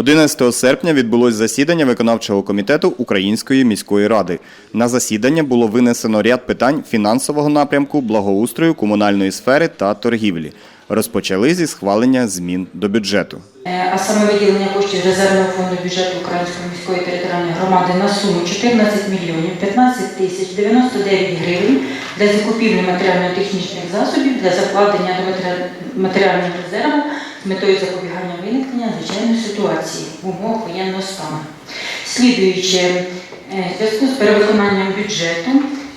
11 серпня відбулось засідання виконавчого комітету Української міської ради. На засідання було винесено ряд питань фінансового напрямку, благоустрою, комунальної сфери та торгівлі. Розпочали зі схвалення змін до бюджету. Е, а саме виділення коштів резервного фонду бюджету Української міської територіальної громади на суму 14 мільйонів 15 тисяч 99 гривень для закупівлі матеріально-технічних засобів для закладення до матері- матеріального резерву з метою запобігання виникнення надзвичайної ситуації в умовах воєнного стану. Слідуючи е, зв'язку з перевиконанням бюджету,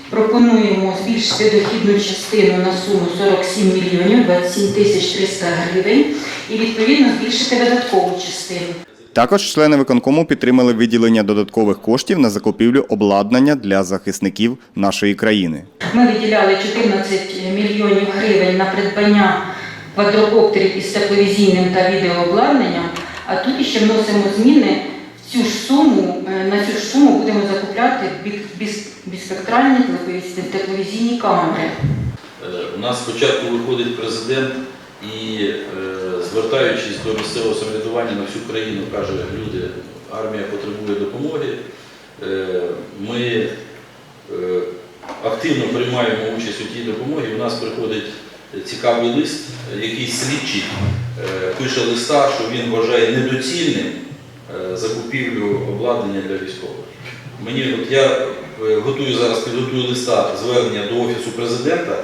пропонуємо збільшити дохідну частину на суму 47 мільйонів 27 тисяч 300 гривень і відповідно збільшити видаткову частину. Також члени виконкому підтримали виділення додаткових коштів на закупівлю обладнання для захисників нашої країни. Ми виділяли 14 мільйонів гривень на придбання квадрокоптерів із тепловізійним та відеообладнанням, а тут ще вносимо зміни цю ж суму. е, На цю ж суму будемо закупляти бі- біспектральні тепловізійні камери. Е, У нас спочатку виходить президент і, е, звертаючись до місцевого самоврядування на всю країну, каже, люди, армія потребує допомоги. Ми активно приймаємо участь у тій допомогі. У нас приходить цікавий лист, якийсь слідчий е, пише листа, що він вважає недоцільним е, закупівлю обладнання для військових. Мені от я е, готую зараз підготую листа звернення до Офісу президента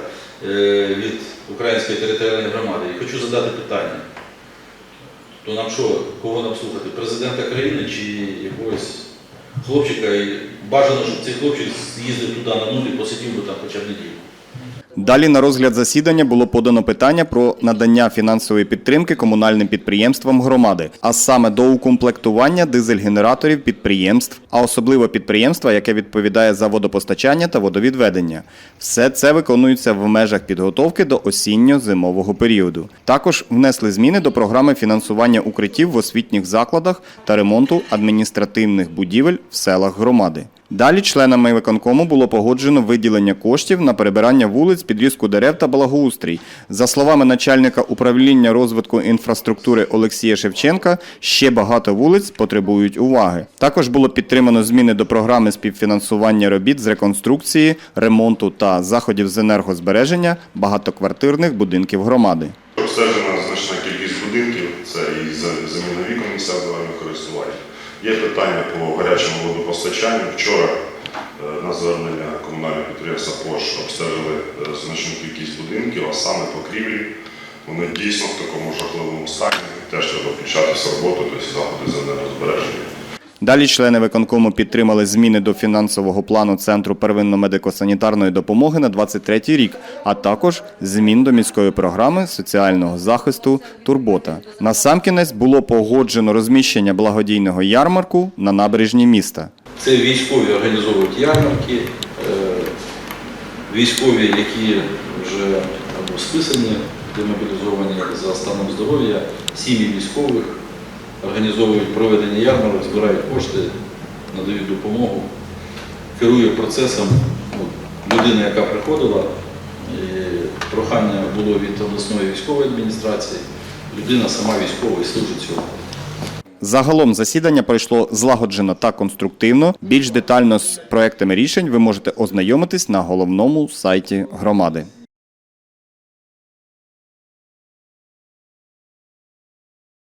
від Української територіальної громади і хочу задати питання. То нам що, кого нам слухати? Президента країни чи якогось хлопчика? І бажано, щоб цей хлопчик з'їздив туди на нуль і посидів би там хоча б неділю. Далі на розгляд засідання було подано питання про надання фінансової підтримки комунальним підприємствам громади, а саме до укомплектування дизель-генераторів підприємств, а особливо підприємства, яке відповідає за водопостачання та водовідведення. Все це виконується в межах підготовки до осінньо-зимового періоду. Також внесли зміни до програми фінансування укриттів в освітніх закладах та ремонту адміністративних будівель в селах громади. Далі членами виконкому було погоджено виділення коштів на перебирання вулиць, підрізку дерев та благоустрій. За словами начальника управління розвитку інфраструктури Олексія Шевченка, ще багато вулиць потребують уваги. Також було підтримано зміни до програми співфінансування робіт з реконструкції, ремонту та заходів з енергозбереження багатоквартирних будинків громади. Обстежена значна кількість будинків, це і заміна вікон місця загального користування. Є питання по гарячому водопостачанню. Вчора е, на звернення комунального підприємства ПОШ обстежили е, значну кількість будинків, а саме покрівлі. Вони дійсно в такому жахливому стані. Теж треба включатися в роботу, тобто заходи за енергозбереження. Далі члени виконкому підтримали зміни до фінансового плану Центру первинно-медико-санітарної допомоги на 23 рік, а також змін до міської програми соціального захисту Турбота. Насамкінець було погоджено розміщення благодійного ярмарку на набережні міста. Це військові організовують ярмарки, е, військові, які вже або списані, демобілізовані за станом здоров'я, сім'ї військових організовують проведення ярмарок, збирають кошти, надають допомогу, керує процесом ну, людина, яка приходила. Прохання було від обласної військової адміністрації. Людина сама військова і служить цьому. Загалом засідання пройшло злагоджено та конструктивно. Більш детально з проектами рішень ви можете ознайомитись на головному сайті громади.